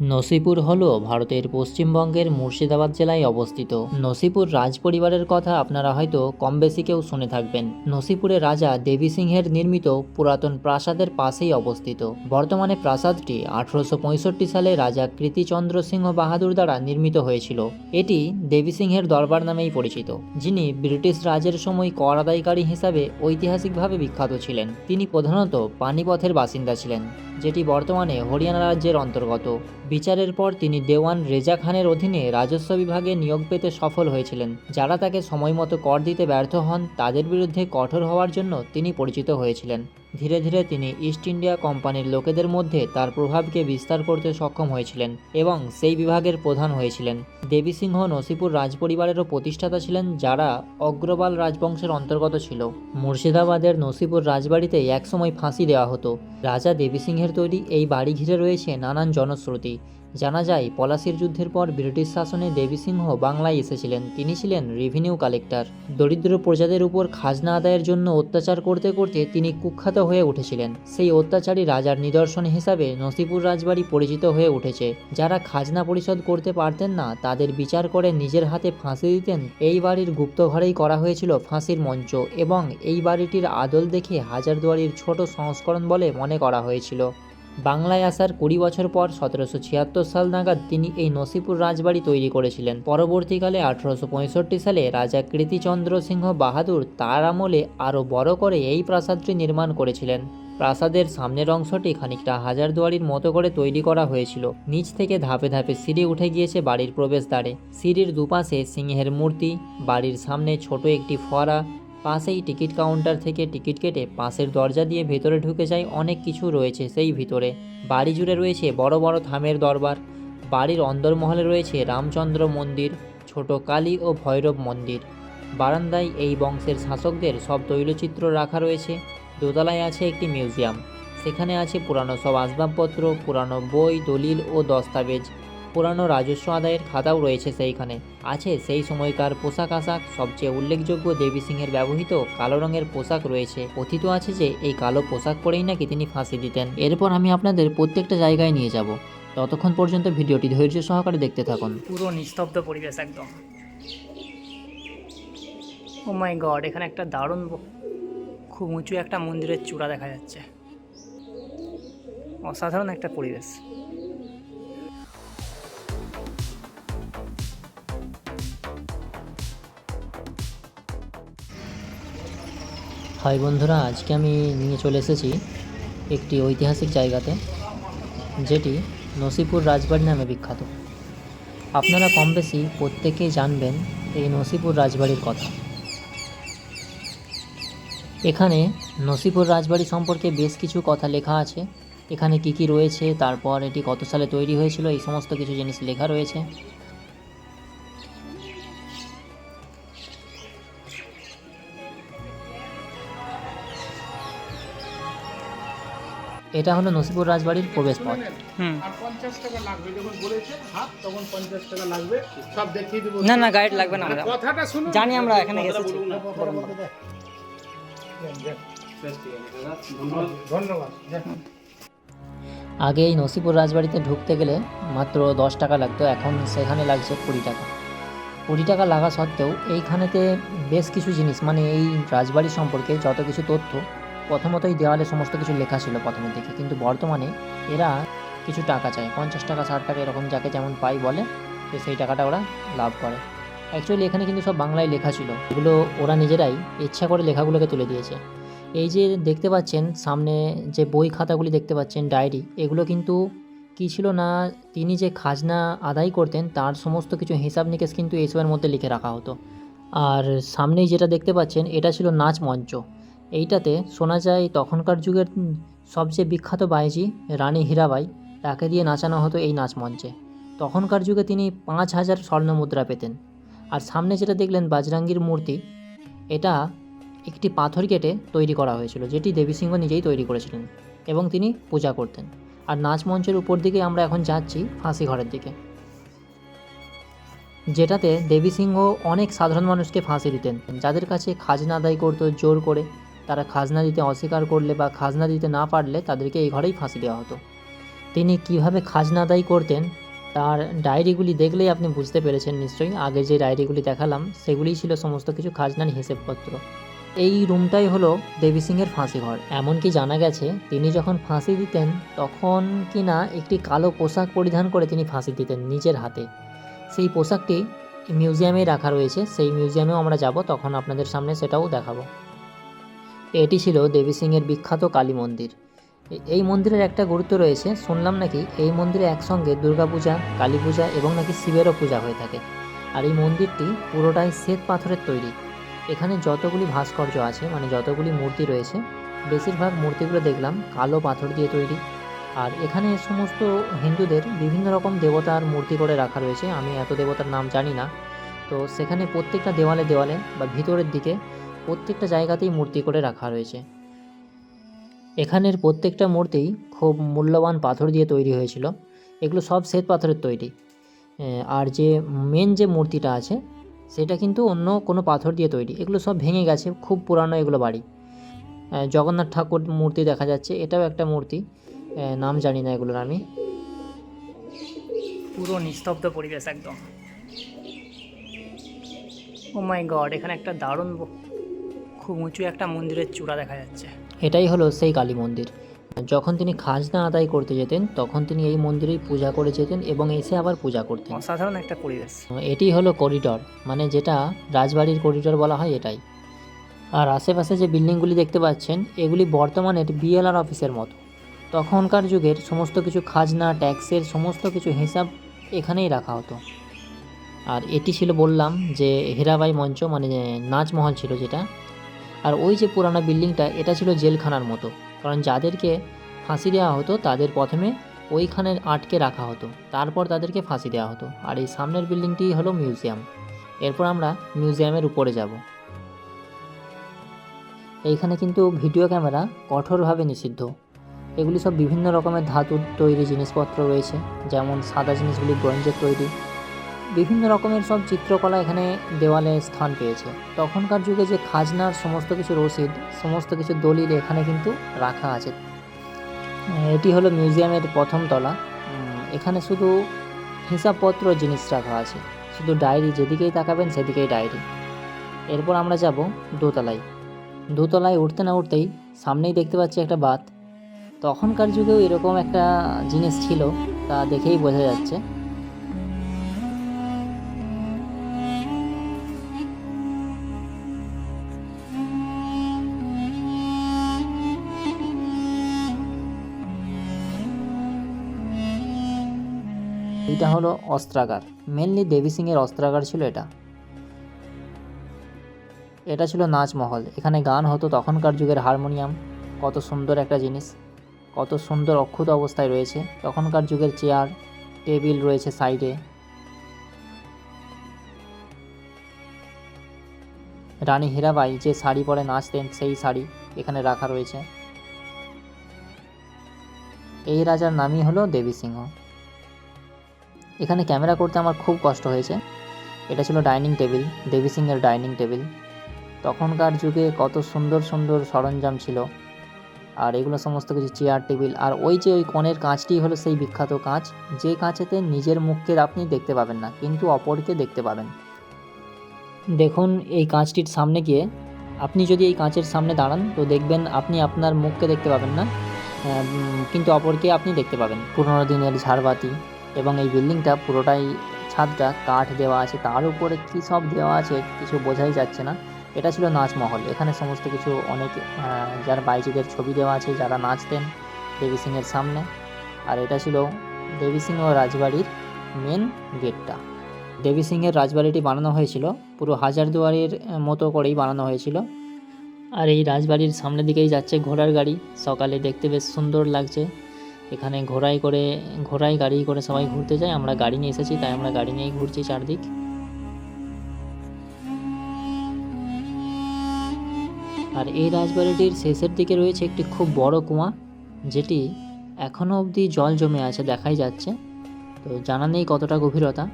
নসিপুর হল ভারতের পশ্চিমবঙ্গের মুর্শিদাবাদ জেলায় অবস্থিত। নসিপুর রাজ পরিবারের কথা আপনারা হয়তো কম বেশি কেউ শুনে থাকবেন। নসিপুরের রাজা দেবী সিংহের নির্মিত পুরাতন প্রাসাদের পাশেই অবস্থিত। বর্তমানে প্রাসাদটি আঠারোশো পঁয়ষট্টি সালে রাজা কৃতিচন্দ্র সিংহ বাহাদুর দ্বারা নির্মিত হয়েছিল। এটি দেবী সিংহের দরবার নামেই পরিচিত, যিনি ব্রিটিশ রাজের সময় কর আদায়কারী হিসাবে ঐতিহাসিকভাবে বিখ্যাত ছিলেন। তিনি প্রধানত পানিপথের বাসিন্দা ছিলেন, যেটি বর্তমানে হরিয়ানা রাজ্যের অন্তর্গত। বিচারের পর তিনি দেওয়ান রেজা খানের অধীনে রাজস্ব বিভাগে নিয়োগ পেতে সফল হয়েছিলেন। যারা তাকে সময়মতো কর দিতে ব্যর্থ হন, তাদের বিরুদ্ধে কঠোর হওয়ার জন্য তিনি পরিচিত হয়েছিলেন। ধীরে ধীরে তিনি ইস্ট ইন্ডিয়া কোম্পানির লোকেদের মধ্যে তার প্রভাবকে বিস্তার করতে সক্ষম হয়েছিলেন এবং সেই বিভাগের প্রধান হয়েছিলেন। দেবী সিংহ নসিপুর রাজপরিবারেরও প্রতিষ্ঠাতা ছিলেন যারা অগ্রবাল রাজবংশের অন্তর্গত ছিল। মুর্শিদাবাদের নসিপুর রাজবাড়িতে একসময় ফাঁসি দেওয়া হতো। রাজা দেবী সিংহের তৈরি এই বাড়ি ঘিরে রয়েছে নানান জনশ্রুতি। জানা যায়, পলাশির যুদ্ধের পর ব্রিটিশ শাসনে দেবী সিংহ বাংলায় এসেছিলেন। তিনি ছিলেন রেভিনিউ কালেক্টর দরিদ্র প্রজাদের উপর খাজনা আদায়ের জন্য অত্যাচার করতে করতে তিনি কুখ্যাত হয়ে উঠেছিলেন। সেই অত্যাচারী রাজার নিদর্শন হিসাবে নসিপুর রাজবাড়ি পরিচিত হয়ে উঠেছে। যারা খাজনা পরিশোধ করতে পারতেন না, তাদের বিচার করে নিজের হাতে ফাঁসি দিতেন। এই বাড়ির গুপ্ত ঘরেই করা হয়েছিল ফাঁসির মঞ্চ এবং এই বাড়িটির আদল দেখে হাজারদুয়ারির ছোট সংস্করণ বলে মনে করা হয়েছিল। বাংলায় আসার কুড়ি বছর পর সতেরোশো ছিয়াত্তর সাল নাগাদ তিনি এই নসিপুর রাজবাড়ি তৈরি করেছিলেন। পরবর্তীকালে আঠারোশো পঁয়ষট্টি সালে রাজা কৃতিচন্দ্র সিংহ বাহাদুর তার আমলে আরও বড় করে এই প্রাসাদটি নির্মাণ করেছিলেন। প্রাসাদের সামনের অংশটি খানিকটা হাজারদুয়ারির মতো করে তৈরি করা হয়েছিল। নিচ থেকে ধাপে ধাপে সিঁড়ি উঠে গিয়েছে বাড়ির প্রবেশদ্বারে। সিঁড়ির দুপাশে সিংহের মূর্তি, বাড়ির সামনে ছোট একটি ফোয়ারা পাশেই টিকিট কাউন্টার থেকে টিকিট কেটে পাশের দরজা দিয়ে ভেতরে ঢুকে যায় অনেক কিছু রয়েছে সেই ভিতরে। বাড়ি জুড়ে রয়েছে বড় বড় থামের দরবার, বাড়ির অন্দরমহলে রয়েছে রামচন্দ্র মন্দির, ছোট কালী ও ভৈরব মন্দির। বারান্দায় এই বংশের শাসকদের সব তৈলচিত্র রাখা রয়েছে। দোতলায় আছে একটি মিউজিয়াম, সেখানে আছে পুরানো সব আসবাবপত্র, পুরানো বই, দলিল ও দস্তাবেজ। পুরানো রাজস্ব আদায়ের খাতাও রয়েছে সেইখানে। আছে সেই সময়কার পোশাক আশাক, সবচেয়ে উল্লেখযোগ্য দেবী সিংহের ব্যবহৃত কালো রঙের পোশাক রয়েছে। কথিত আছে যে, এই কালো পোশাক পরেই নাকি তিনি ফাঁসি দিতেন। এরপর আমি আপনাদের প্রত্যেকটা জায়গায় নিয়ে যাব। ততক্ষণ পর্যন্ত ভিডিওটি ধৈর্য সহকারে দেখতে থাকুন। পুরো নিস্তব্ধ পরিবেশ একদম। ও মাই গড এখানে একটা দারুণ খুব উঁচু একটা মন্দিরের চূড়া দেখা যাচ্ছে। অসাধারণ একটা পরিবেশ। হাই বন্ধুরা, আজকে আমি নিয়ে চলে এসেছি একটি ঐতিহাসিক জায়গাতে, যেটি নসিপুর রাজবাড়ি নামে বিখ্যাত। আপনারা কম বেশি প্রত্যেকেই জানবেন এই নসিপুর রাজবাড়ির কথা। এখানে নসিপুর রাজবাড়ি সম্পর্কে বেশ কিছু কথা লেখা আছে। এখানে কি কি রয়েছে, তারপর এটি কত সালে তৈরি হয়েছিল, এই সমস্ত কিছু জিনিস লেখা রয়েছে। এটা হলো নসিপুর রাজবাড়ির প্রবেশ পথ। হুম। আর পঞ্চাশ টাকা লাগবে যখন বলেছে হাত তখন পঞ্চাশ টাকা লাগবে। সব দেখিয়ে দেবো। না না গাইড লাগবে না আমরা জানি আমরা এখানে এসেছি আগে এই নসিপুর রাজবাড়িতে ঢুকতে গেলে মাত্র দশ টাকা লাগতো এখন সেখানে লাগছে কুড়ি টাকা। কুড়ি টাকা লাগা সত্ত্বেও এইখানেতে বেশ কিছু জিনিস মানে এই রাজবাড়ি সম্পর্কে যত কিছু তথ্য প্রথমতই দেওয়ালে সমস্ত কিছু লেখা ছিল প্রথমের দিকে কিন্তু বর্তমানে এরা কিছু টাকা চায়। পঞ্চাশ টাকা, ষাট টাকা এরকম যাকে যেমন পাই বলে তো সেই টাকাটা ওরা লাভ করে। অ্যাকচুয়ালি এখানে কিন্তু সব বাংলায় লেখা ছিল। এগুলো ওরা নিজেরাই ইচ্ছা করে লেখাগুলোকে তুলে দিয়েছে। এই যে দেখতে পাচ্ছেন, সামনে যে বই খাতাগুলি দেখতে পাচ্ছেন, ডায়েরি, এগুলো কিন্তু কী ছিল না, তিনি যে খাজনা আদায় করতেন, তার সমস্ত কিছু হিসাব নিকেশ কিন্তু এইসবের মধ্যে লিখে রাখা হতো। আর সামনেই যেটা দেখতে পাচ্ছেন, এটা ছিল নাচ মঞ্চ। এইটাতে শোনা যায়, তখনকার যুগের সবচেয়ে বিখ্যাত বায়েজি রানী হীরাবাই তাকে দিয়ে নাচানো হতো এই নাচ মঞ্চে। তখনকার যুগে তিনি পাঁচ হাজার স্বর্ণ মুদ্রা পেতেন। আর সামনে যেটা দেখলেন বাজরাঙ্গির মূর্তি, এটা একটি পাথর কেটে তৈরি করা হয়েছিল, যেটি দেবী সিংহ নিজেই তৈরি করেছিলেন এবং তিনি পূজা করতেন। আর নাচ মঞ্চের উপর দিকে আমরা এখন যাচ্ছি ফাঁসি ঘরের দিকে। যেটাতে দেবী সিংহ অনেক সাধারণ মানুষকে ফাঁসি দিতেন, যাদের কাছে খাজনা আদায় করতো, জোর করে তারা খাজনা দিতে অস্বীকার করলে বা খাজনা দিতে না পারলে তাদেরকে এই ঘরেই ফাঁসি দেওয়া হতো। তিনি কীভাবে খাজনা আদায় করতেন, তার ডায়েরিগুলি দেখলেই আপনি বুঝতে পেরেছেন নিশ্চয়ই। আগে যে ডায়েরিগুলি দেখালাম, সেগুলিই ছিল সমস্ত কিছু খাজনার হিসেবপত্র। এই রুমটাই হলো দেবী সিংয়ের ফাঁসি ঘর। এমনকি জানা গেছে, তিনি যখন ফাঁসি দিতেন, তখন কি না একটি কালো পোশাক পরিধান করে তিনি ফাঁসি দিতেন নিজের হাতে। সেই পোশাকটি মিউজিয়ামে রাখা রয়েছে। সেই মিউজিয়ামেও আমরা যাব, তখন আপনাদের সামনে সেটাও দেখাবো। এটি ছিল দেবী সিংয়ের বিখ্যাত কালী মন্দির। এই মন্দিরের একটা গুরুত্ব রয়েছে, শুনলাম নাকি এই মন্দিরে একসঙ্গে দুর্গাপূজা কালী পূজা এবং নাকি শিবেরও পূজা হয়ে থাকে। আর এই মন্দিরটি পুরোটাই শ্বেত পাথরের তৈরি। এখানে যতগুলি ভাস্কর্য আছে মানে যতগুলি মূর্তি রয়েছে, বেশিরভাগ মূর্তিগুলো দেখলাম কালো পাথর দিয়ে তৈরি। আর এখানে সমস্ত হিন্দুদের বিভিন্ন রকম দেবতার মূর্তি করে রাখা রয়েছে, আমি এত দেবতার নাম জানি না। তো সেখানে প্রত্যেকটা দেওয়ালে দেওয়ালে বা ভিতরের দিকে প্রত্যেকটা জায়গাতেই মূর্তি করে রাখা রয়েছে। এখানের প্রত্যেকটা মূর্তি খুব মূল্যবান পাথর দিয়ে তৈরি হয়েছিল। এগুলো সব শ্বেত পাথরের তৈরি। আর যে মেন যে মূর্তিটা আছে, সেটা কিন্তু অন্য কোনো পাথর দিয়ে তৈরি। এগুলো সব ভেঙে গেছে, খুব পুরানো এগুলো বাড়ি। জগন্নাথ ঠাকুর মূর্তি দেখা যাচ্ছে, এটাও একটা মূর্তি। নাম জানি না এগুলোর আমি। পুরো নিস্তব্ধ পরিবেশ একদম। ও মাই গড এখানে একটা দারুণ খুব উঁচু একটা মন্দিরের চূড়া দেখা যাচ্ছে। এটাই হলো সেই কালী মন্দির। যখন তিনি খাজনা আদায় করতে যেতেন তখন তিনি এই মন্দিরেই পূজা করে যেতেন এবং এসে আবার পূজা করতেন। অসাধারণ একটা পরিবেশ। এটি হলো করিডর মানে যেটা রাজবাড়ির করিডর বলা হয় এটাই। আর আশেপাশে যে বিল্ডিংগুলি দেখতে পাচ্ছেন এগুলি বর্তমানের বিএলআর অফিসের মতো। তখনকার যুগের সমস্ত কিছু খাজনা ট্যাক্সের সমস্ত কিছু হিসাব এখানেই রাখা হতো। আর এটি ছিল বললাম যে হীরাবাই মঞ্চ মানে যে নাচমহল ছিল যেটা আর ওই যে পুরানো বিল্ডিংটা, এটা ছিল জেলখানার মতো। কারণ যাদেরকে ফাঁসি দেওয়া হতো, তাদের প্রথমে ওইখানে আটকে রাখা হতো। তারপর তাদেরকে ফাঁসি দেওয়া হতো। আর এই সামনের বিল্ডিংটি হলো মিউজিয়াম। এরপর আমরা মিউজিয়ামের উপরে যাব। এইখানে কিন্তু ভিডিও ক্যামেরা কঠোরভাবে নিষিদ্ধ। এগুলি সব বিভিন্ন রকমের ধাতুর তৈরি জিনিসপত্র রয়েছে। যেমন সাদা জিনিসগুলি ব্রঞ্জের তৈরি বিভিন্ন রকমের সব চিত্রকলা এখানে দেওয়ালে স্থান পেয়েছে। তখনকার যুগে যে খাজনার সমস্ত কিছু রসিদ, সমস্ত কিছু দলিল এখানে কিন্তু রাখা আছে। এটি হলো মিউজিয়ামের প্রথম তলা। এখানে শুধু হিসাবপত্র জিনিস রাখা আছে। শুধু ডায়েরি, যেদিকেই তাকাবেন সেদিকেই ডায়েরি। এরপর আমরা যাব দোতলায়। দোতলায় উঠতে না উঠতেই সামনেই দেখতে পাচ্ছি একটা বাত তখনকার যুগেও এরকম একটা জিনিস ছিল, তা দেখেই বোঝা যাচ্ছে। এটা হলো অস্ত্রাগার। মেনলি দেবী সিংয়ের অস্ত্রাগার ছিল এটা। এটা ছিল নাচমহল। এখানে গান হতো তখনকার যুগের হারমোনিয়াম। কত সুন্দর একটা জিনিস। কত সুন্দর অক্ষুত অবস্থায় রয়েছে। তখনকার যুগের চেয়ার, টেবিল রয়েছে সাইডে। রানী হীরাবাই যে শাড়ি পরে নাচতেন, সেই শাড়ি এখানে রাখা রয়েছে। এই রাজার নামই হলো দেবী সিংহ এখানে ক্যামেরা করতে আমার খুব কষ্ট হয়েছে। এটা ছিল ডাইনিং টেবিল, দেবী সিংয়ের ডাইনিং টেবিল। তখনকার যুগে কত সুন্দর সুন্দর সরঞ্জাম ছিল। আর এগুলো সমস্ত কিছু চেয়ার টেবিল আর ওই যে ওই কনের কাঁচটি হলো সেই বিখ্যাত কাঁচ, যে কাঁচেতে নিজের মুখকে আপনি দেখতে পাবেন না, কিন্তু অপরকে দেখতে পাবেন। দেখুন এই কাঁচটির সামনে গিয়ে, আপনি যদি এই কাঁচের সামনে দাঁড়ান, তো দেখবেন আপনি আপনার মুখকে দেখতে পাবেন না কিন্তু অপরকে আপনি দেখতে পাবেন। পুরোনো দিনের ঝাড়বাতি এবং এই বিল্ডিংটা পুরোটাই ছাদটা, কাঠ দেওয়া আছে। তার উপরে কী সব দেওয়া আছে কিছু বোঝাই যাচ্ছে না। এটা ছিল নাচমহল। এখানে সমস্ত কিছু অনেক যারা বাইজিদের ছবি দেওয়া আছে, যারা নাচতেন দেবী সিংয়ের সামনে। আর এটা ছিল দেবী সিংহ রাজবাড়ির মেন গেটটা দেবী সিংহের রাজবাড়িটি বানানো হয়েছিল, পুরো হাজারদুয়ারির মতো করেই বানানো হয়েছিল। আর এই রাজবাড়ির সামনের দিকেই যাচ্ছে ঘোড়ার গাড়ি। সকালে দেখতে বেশ সুন্দর লাগছে। এখানে ঘোড়ায় করে, ঘোড়ায় গাড়ি করে সবাই ঘুরতে যায়। আমরা গাড়ি নিয়ে এসেছি, তাই আমরা গাড়ি নিয়েই ঘুরছি চারদিক। আর এই রাজবাড়িটির শেষের দিকে রয়েছে একটি খুব বড় কুয়া, যেটি এখনও অবধি জল জমে আছে, দেখাই যাচ্ছে। তো জানা নেই কতটা গভীরতা।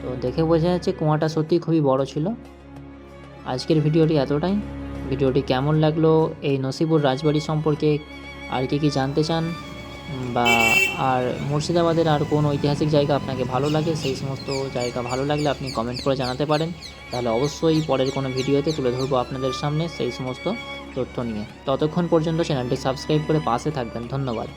তো দেখে বোঝা যাচ্ছে কুয়াটা সত্যি খুবই বড় ছিল। আজকের ভিডিওটি এতটাই। ভিডিওটি কেমন লাগল, এই নসিবুর রাজবাড়ি সম্পর্কে আর কি কি জানতে চান বা আর মুর্শিদাবাদের আর কোন ঐতিহাসিক জায়গা আপনাকে ভালো লাগে, সেই সমস্ত জায়গা ভালো লাগলে আপনি কমেন্ট করে জানাতে পারেন। তাহলে অবশ্যই পরের কোনো ভিডিওতে তুলে ধরবো আপনাদের সামনে সেই সমস্ত তথ্য নিয়ে। ততক্ষণ পর্যন্ত চ্যানেলটি সাবস্ক্রাইব করে পাশে থাকবেন। ধন্যবাদ।